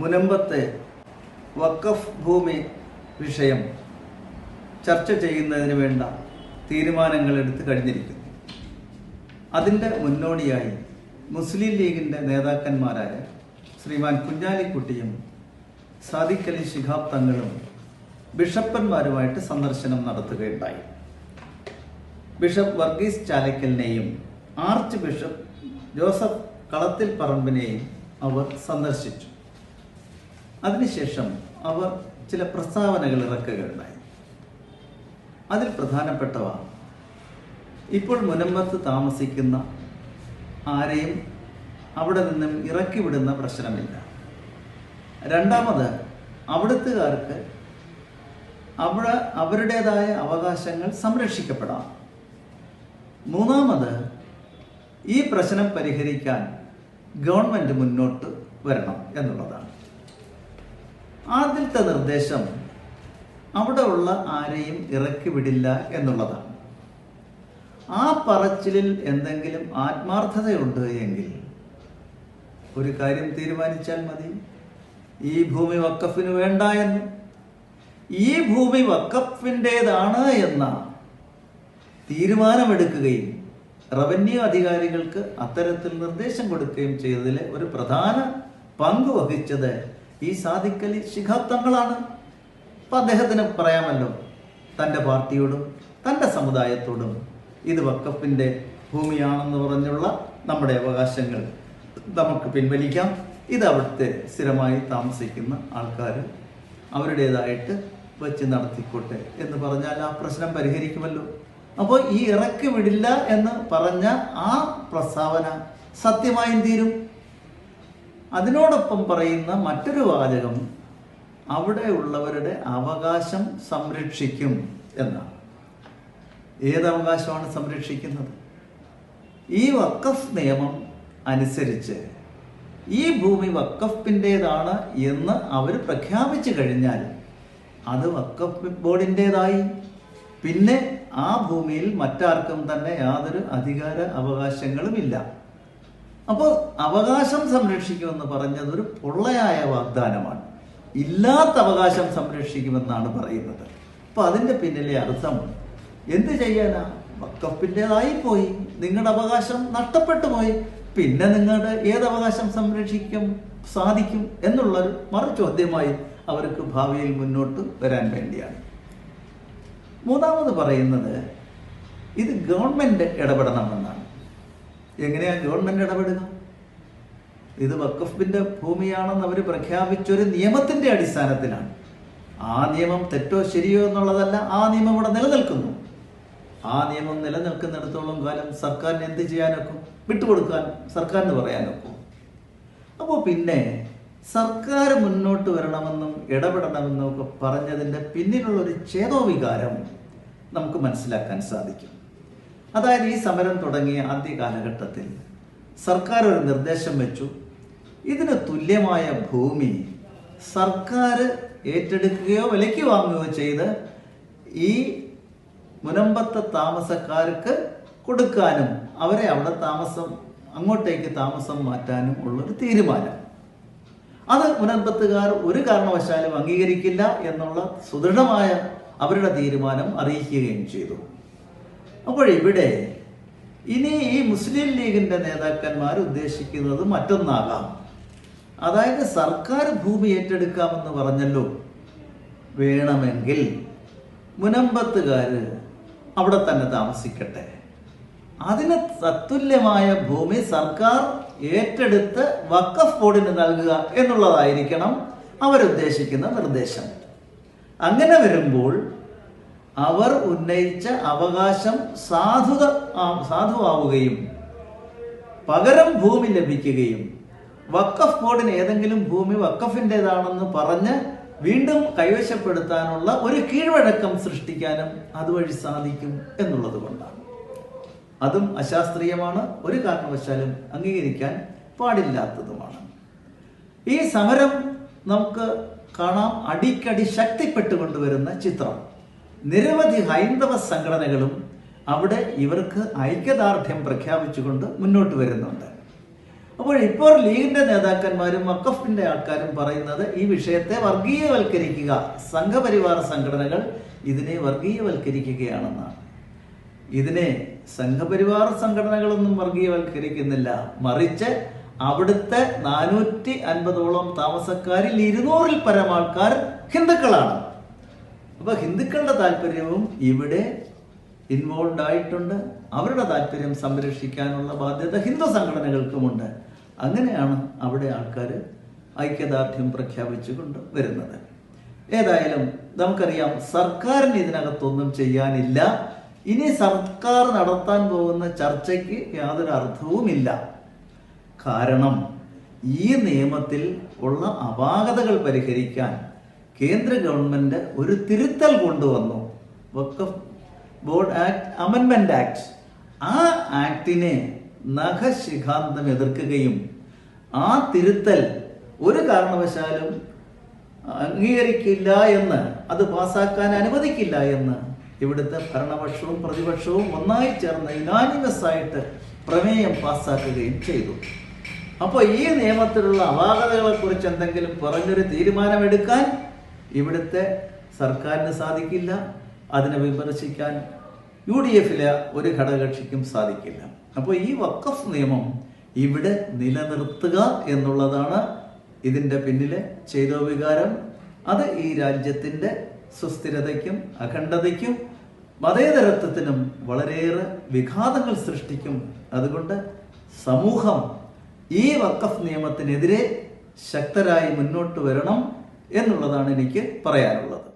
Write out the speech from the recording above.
മുനമ്പത്തെ വഖഫ് ഭൂമി വിഷയം ചർച്ച ചെയ്യുന്നതിന് വേണ്ട തീരുമാനങ്ങൾ എടുത്തു കഴിഞ്ഞിരിക്കുന്നു. അതിന്റെ മുന്നോടിയായി മുസ്ലിം ലീഗിന്റെ നേതാക്കന്മാരായ ശ്രീമാൻ കുഞ്ഞാലിക്കുട്ടിയും സാദിഖ് അലി ശിഹാബ് തങ്ങളും ബിഷപ്പന്മാരുമായിട്ട് സന്ദർശനം നടത്തുകയുണ്ടായി. ബിഷപ്പ് വർഗീസ് ചാലക്കലിനെയും ആർച്ച് ബിഷപ്പ് ജോസഫ് കളത്തിൽ പറമ്പിനെയും അവർ സന്ദർശിച്ചു. അതിനുശേഷം അവർ ചില പ്രസ്താവനകൾ ഇറക്കുകയുണ്ടായി. അതിൽ പ്രധാനപ്പെട്ടവ ഇപ്പോൾ മുനമ്പത്ത് താമസിക്കുന്ന ആരെയും അവിടെ നിന്നും ഇറക്കി വിടുന്ന പ്രശ്നമില്ല. രണ്ടാമത് അവിടുത്തുകാർക്ക് അവിടെ അവരുടേതായ അവകാശങ്ങൾ സംരക്ഷിക്കപ്പെടാം. മൂന്നാമത് ഈ പ്രശ്നം പരിഹരിക്കാൻ ഗവൺമെന്റ് മുന്നോട്ട് വരണം എന്നുള്ളതാണ്. ആദ്യത്തെ നിർദ്ദേശം അവിടെ ഉള്ള ആരെയും ഇറക്കി വിടില്ല എന്നുള്ളതാണ്. ആ പറച്ചിലിൽ എന്തെങ്കിലും ആത്മാർത്ഥതയുണ്ട് എങ്കിൽ ഒരു കാര്യം തീരുമാനിച്ചാൽ മതി. ഈ ഭൂമി വക്കഫിന് വേണ്ട എന്ന്. ഈ ഭൂമി വക്കഫിന്റെതാണ് എന്ന തീരുമാനമെടുക്കുകയും റവന്യൂ അധികാരികൾക്ക് അത്തരത്തിൽ നിർദ്ദേശം കൊടുക്കുകയും ചെയ്തതിൽ ഒരു പ്രധാന പങ്ക് വഹിച്ചത് ഈ സാധിക്കലി ശിഹാബ് തങ്ങളാണ് അപ്പൊ അദ്ദേഹത്തിന് പറയാമല്ലോ തന്റെ പാർട്ടിയോടും തന്റെ സമുദായത്തോടും ഇത് വക്കഫിന്റെ ഭൂമിയാണെന്ന് പറഞ്ഞുള്ള നമ്മുടെ അവകാശങ്ങൾ നമുക്ക് പിൻവലിക്കാം. ഇത് അവിടുത്തെ സ്ഥിരമായി താമസിക്കുന്ന ആൾക്കാർ അവരുടേതായിട്ട് വെച്ച് നടത്തിക്കോട്ടെ എന്ന് പറഞ്ഞാൽ ആ പ്രശ്നം പരിഹരിക്കുമല്ലോ. അപ്പോൾ ഈ ഇറക്കി വിടില്ല എന്ന് പറഞ്ഞ ആ പ്രസ്താവന സത്യമായും തീരും. അതിനോടൊപ്പം പറയുന്ന മറ്റൊരു വാചകം അവിടെ ഉള്ളവരുടെ അവകാശം സംരക്ഷിക്കും എന്നാണ്. ഏത് അവകാശമാണ് സംരക്ഷിക്കുന്നത്? ഈ വക്കഫ് നിയമം അനുസരിച്ച് ഈ ഭൂമി വക്കഫിന്റെതാണ് എന്ന് അവർ പ്രഖ്യാപിച്ചു കഴിഞ്ഞാൽ അത് വക്കഫ് ബോർഡിന്റെതായി. പിന്നെ ആ ഭൂമിയിൽ മറ്റാർക്കും തന്നെ യാതൊരു അധികാര അവകാശങ്ങളുമില്ല അപ്പോൾ അവകാശം സംരക്ഷിക്കുമെന്ന് പറഞ്ഞത് ഒരു പൊള്ളയായ വാഗ്ദാനമാണ്. ഇല്ലാത്ത അവകാശം സംരക്ഷിക്കുമെന്നാണ് പറയുന്നത്. അപ്പൊ അതിന്റെ പിന്നിലെ അർത്ഥം എന്ത് ചെയ്യാനാ? വക്കപ്പിന്റെതായി പോയി നിങ്ങളുടെ അവകാശം നഷ്ടപ്പെട്ടു പോയി. പിന്നെ നിങ്ങളുടെ ഏത് അവകാശം സംരക്ഷിക്കും സാധിക്കും എന്നുള്ളൊരു മറു ചോദ്യമായി അവർക്ക് ഭാവിയിൽ മുന്നോട്ട് വരാൻ വേണ്ടിയാണ്. മൂന്നാമത് പറയുന്നത് ഇത് ഗവൺമെന്റ് ഇടപെടണമെന്നാണ്. എങ്ങനെയാ ഗവൺമെന്റ് ഇടപെടുക? ഇത് വക്കഫിന്റെ ഭൂമിയാണെന്ന് അവർ പ്രഖ്യാപിച്ച ഒരു നിയമത്തിന്റെ അടിസ്ഥാനത്തിലാണ്. ആ നിയമം തെറ്റോ ശരിയോ എന്നുള്ളതല്ല ആ നിയമം ഇവിടെ നിലനിൽക്കുന്നു. ആ നിയമം നിലനിൽക്കുന്നിടത്തോളം കാലം സർക്കാരിന് എന്ത് ചെയ്യാനൊക്കും? വിട്ടുകൊടുക്കാൻ സർക്കാരിന് പറയാനൊക്കും. അപ്പോൾ പിന്നെ സർക്കാർ മുന്നോട്ട് വരണമെന്നും ഇടപെടണമെന്നും ഒക്കെ പറഞ്ഞതിന്റെ പിന്നിലുള്ള ഒരു ചേതോവികാരം നമുക്ക് മനസ്സിലാക്കാൻ സാധിക്കും. അതായത് ഈ സമരം തുടങ്ങിയ ആദ്യ കാലഘട്ടത്തിൽ സർക്കാർ ഒരു നിർദ്ദേശം വെച്ചു. ഇതിന് തുല്യമായ ഭൂമി സർക്കാർ ഏറ്റെടുക്കുകയോ വിലയ്ക്ക് വാങ്ങുകയോ ചെയ്ത് ഈ മുനമ്പത്തെ താമസക്കാർക്ക് കൊടുക്കാനും അവരെ അവിടെ താമസം അങ്ങോട്ടേക്ക് താമസം മാറ്റാനും ഉള്ളൊരു തീരുമാനം. അത് മുനമ്പത്തുകാർ ഒരു കാരണവശാലും അംഗീകരിക്കില്ല എന്നുള്ള സുദൃഢമായ അവരുടെ തീരുമാനം അറിയിക്കുകയും ചെയ്തു. അപ്പോൾ ഇവിടെ ഇനി ഈ മുസ്ലിം ലീഗിന്റെ നേതാക്കന്മാർ ഉദ്ദേശിക്കുന്നത് മറ്റൊന്നാകാം. അതായത് സർക്കാർ ഭൂമി ഏറ്റെടുക്കാമെന്ന് പറഞ്ഞല്ലോ. വേണമെങ്കിൽ മുനമ്പത്തുകാർ അവിടെ തന്നെ താമസിക്കട്ടെ. അതിന് തത്തുല്യമായ ഭൂമി സർക്കാർ ഏറ്റെടുത്ത് വക്കഫ് ബോർഡിന് നൽകുക എന്നുള്ളതായിരിക്കണം അവരുദ്ദേശിക്കുന്ന നിർദ്ദേശം. അങ്ങനെ വരുമ്പോൾ അവർ ഉന്നയിച്ച അവകാശം സാധുത സാധുവാവുകയും പകരം ഭൂമി ലഭിക്കുകയും വക്കഫ് ബോർഡിന് ഏതെങ്കിലും ഭൂമി വക്കഫിന്റെതാണെന്ന് പറഞ്ഞ് വീണ്ടും കൈവശപ്പെടുത്താനുള്ള ഒരു കീഴ്വഴക്കം സൃഷ്ടിക്കാനും അതുവഴി സാധിക്കും എന്നുള്ളത് കൊണ്ടാണ്. അതും അശാസ്ത്രീയമാണ്. ഒരു കാരണവശാലും അംഗീകരിക്കാൻ പാടില്ലാത്തതുമാണ്. ഈ സമരം നമുക്ക് കാണാം. അടിക്കടി ശക്തിപ്പെട്ടുകൊണ്ടുവരുന്ന ചിത്രം. നിരവധി ഹൈന്ദവ സംഘടനകളും അവിടെ ഇവർക്ക് ഐക്യദാർഢ്യം പ്രഖ്യാപിച്ചുകൊണ്ട് മുന്നോട്ട് വരുന്നുണ്ട്. അപ്പോൾ ഇപ്പോൾ ലീഗിന്റെ നേതാക്കന്മാരും വക്കഫിന്റെ ആൾക്കാരും പറയുന്നത് ഈ വിഷയത്തെ വർഗീയവൽക്കരിക്കുക സംഘപരിവാർ സംഘടനകൾ ഇതിനെ വർഗീയവൽക്കരിക്കുകയാണെന്നാണ്. ഇതിനെ സംഘപരിവാർ സംഘടനകളൊന്നും വർഗീയവൽക്കരിക്കുന്നില്ല. മറിച്ച് അവിടുത്തെ നാനൂറ്റി അൻപതോളം താമസക്കാരിൽ ഇരുന്നൂറിൽ പരം ആൾക്കാർ ഹിന്ദുക്കളാണ്. അപ്പൊ ഹിന്ദുക്കളുടെ താല്പര്യവും ഇവിടെ ഇൻവോൾവ് ആയിട്ടുണ്ട്. അവരുടെ താല്പര്യം സംരക്ഷിക്കാനുള്ള ബാധ്യത ഹിന്ദു സംഘടനകൾക്കുമുണ്ട്. അങ്ങനെയാണ് അവിടെ ആൾക്കാർ ഐക്യദാർഢ്യം പ്രഖ്യാപിച്ചുകൊണ്ട് വരുന്നത്. ഏതായാലും നമുക്കറിയാം സർക്കാരിന് ഇതിനകത്തൊന്നും ചെയ്യാനില്ല. ഇനി സർക്കാർ നടത്താൻ പോകുന്ന ചർച്ചയ്ക്ക് യാതൊരു അർത്ഥവുമില്ല. കാരണം ഈ നിയമത്തിൽ ഉള്ള അപാകതകൾ പരിഹരിക്കാൻ കേന്ദ്ര ഗവൺമെന്റ് ഒരു തിരുത്തൽ കൊണ്ടുവന്നു. വക്കഫ് ബോർഡ് ആക്ട് അമെൻമെന്റ് ആക്ട് ആ ആക്ടിനെ നഖശിഖാന്തം എതിർക്കുകയും ആ തിരുത്തൽ ഒരു കാരണവശാലും അംഗീകരിക്കില്ല എന്ന് അത് പാസാക്കാൻ അനുവദിക്കില്ല എന്ന് ഇവിടുത്തെ ഭരണപക്ഷവും പ്രതിപക്ഷവും ഒന്നായി ചേർന്ന് യുനാനിമസ് ആയിട്ട് പ്രമേയം പാസ്സാക്കുകയും ചെയ്തു. അപ്പോൾ ഈ നിയമത്തിലുള്ള അപാകതകളെ കുറിച്ച് എന്തെങ്കിലും പറഞ്ഞൊരു തീരുമാനമെടുക്കാൻ ഇവിടുത്തെ സർക്കാരിന് സാധിക്കില്ല അതിനെ വിമർശിക്കാൻ യു ഡി എഫിലെ ഒരു ഘടകകക്ഷിക്കും സാധിക്കില്ല. അപ്പോൾ ഈ വക്കഫ് നിയമം ഇവിടെ നിലനിർത്തുക എന്നുള്ളതാണ് ഇതിന്റെ പിന്നിലെ ചെയ്തോ വികാരം അത് ഈ രാജ്യത്തിന്റെ സുസ്ഥിരതയ്ക്കും അഖണ്ഡതയ്ക്കും മതേതരത്വത്തിനും വളരെയേറെ വിഘാതങ്ങൾ സൃഷ്ടിക്കും. അതുകൊണ്ട് സമൂഹം ഈ വക്കഫ് നിയമത്തിനെതിരെ ശക്തരായി മുന്നോട്ട് വരണം. എന്നുള്ളതാണ് എനിക്ക് പറയാനുള്ളത്.